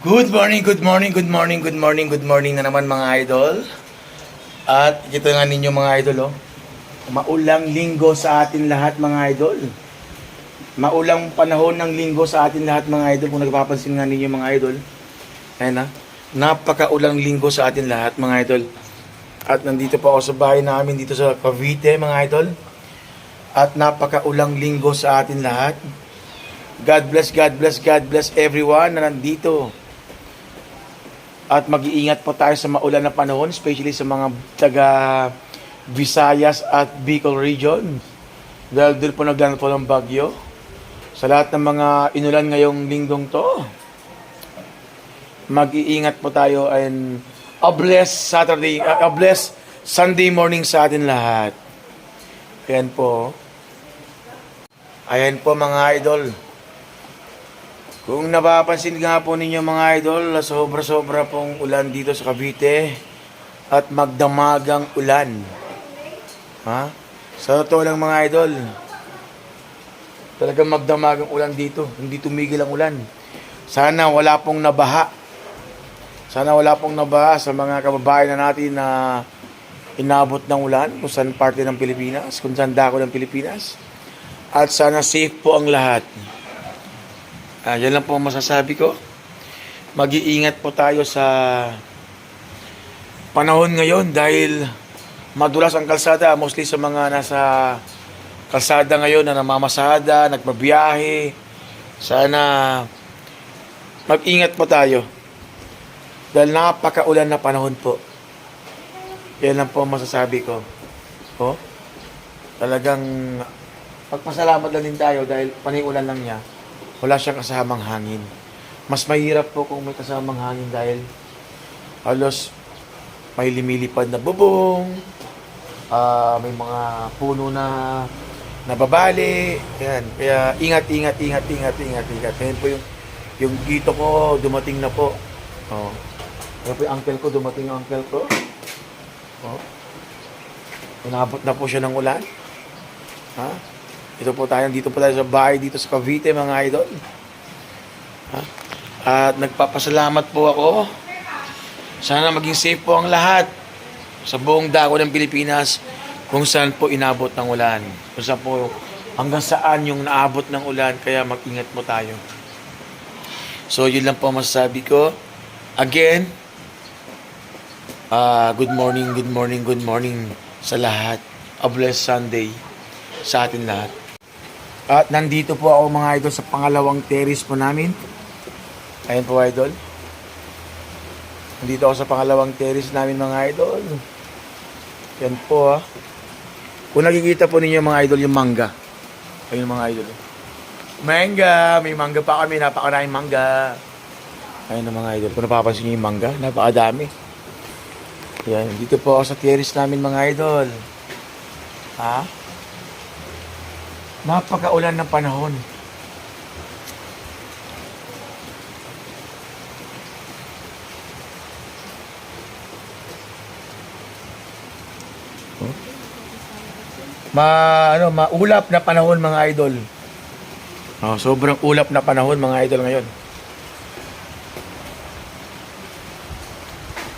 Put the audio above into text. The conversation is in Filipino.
Good morning, good morning, good morning, good morning, good morning na naman mga idol. At ito nga ninyo mga idol, oh. Maulang linggo sa atin lahat mga idol. Maulang panahon ng linggo sa atin lahat mga idol. Kung nagpapansin nga ninyo mga idol. Ayan na. Napakaulang linggo sa atin lahat mga idol. At nandito pa ako sa bahay namin dito sa Cavite mga idol. At napakaulang linggo sa atin lahat. God bless, God bless, God bless everyone na nandito. At mag-iingat po tayo sa maulan na panahon, especially sa mga taga Visayas at Bicol region. Dahil doon po naglandfall ng bagyo. Sa lahat ng mga inulan ngayong linggong to, mag-iingat po tayo and a blessed Saturday, a blessed Sunday morning sa atin lahat. Ayan po. Ayan po mga idol. Kung napapansin nga po ninyo mga idol, sobra-sobra pong ulan dito sa Cavite at magdamagang ulan. Ha? Sa totoo lang mga idol, talagang magdamagang ulan dito. Hindi tumigil ang ulan. Sana wala pong nabaha. Sana wala pong nabaha sa mga kababayan na natin na inabot ng ulan kung saan parte ng Pilipinas, kung saan dako ng Pilipinas. At sana safe po ang lahat. Ah, yan lang po ang masasabi ko. Mag-iingat po tayo sa panahon ngayon dahil madulas ang kalsada mostly sa mga nasa kalsada ngayon na namamasada, nagbabiyahe. Sana mag-ingat po tayo. Dahil napakaulan na panahon po. Yan lang po ang masasabi ko. Oh, talagang pagpasalamat lang din tayo dahil paniulan lang niya wala siyang kasamang hangin. Mas mahirap po kung may kasamang hangin dahil halos may lumilipad na bubong, ah, may mga puno na nababali, yan. Kaya ingat, ingat, ingat, ingat, ingat, ingat. Ngayon po yung, yung dito ko, dumating na po. Oh. Ngayon po yung uncle ko, dumating yung uncle ko. Oh. Inabot na po siya ng ulan. Ha? Ito po tayo, dito po tayo sa bahay dito sa Cavite mga idol. Ha? At nagpapasalamat po ako. Sana maging safe po ang lahat sa buong dako ng Pilipinas kung saan po inabot ng ulan. Kung saan po, hanggang saan yung naabot ng ulan, kaya mag-ingat po tayo. So, yun lang po masasabi ko. Again, ah good morning, good morning, good morning sa lahat. A blessed Sunday sa atin lahat. At nandito po ako mga idol sa pangalawang terrace po namin. Ayan po idol. Nandito ako sa pangalawang terrace namin mga idol. Yan po ah. Kung nakikita po ninyo mga idol yung mangga. Ayun mga idol. Mangga! May mangga pa kami. Napakaraming mangga. Ayun mga idol. Kung napapansin nyo yung mangga, napakadami. Yan. Dito po ako sa terrace namin mga idol. Ha? Napakaulan ng panahon. Ma ano, maulap na panahon mga idol. Oh, sobrang ulap na panahon mga idol ngayon.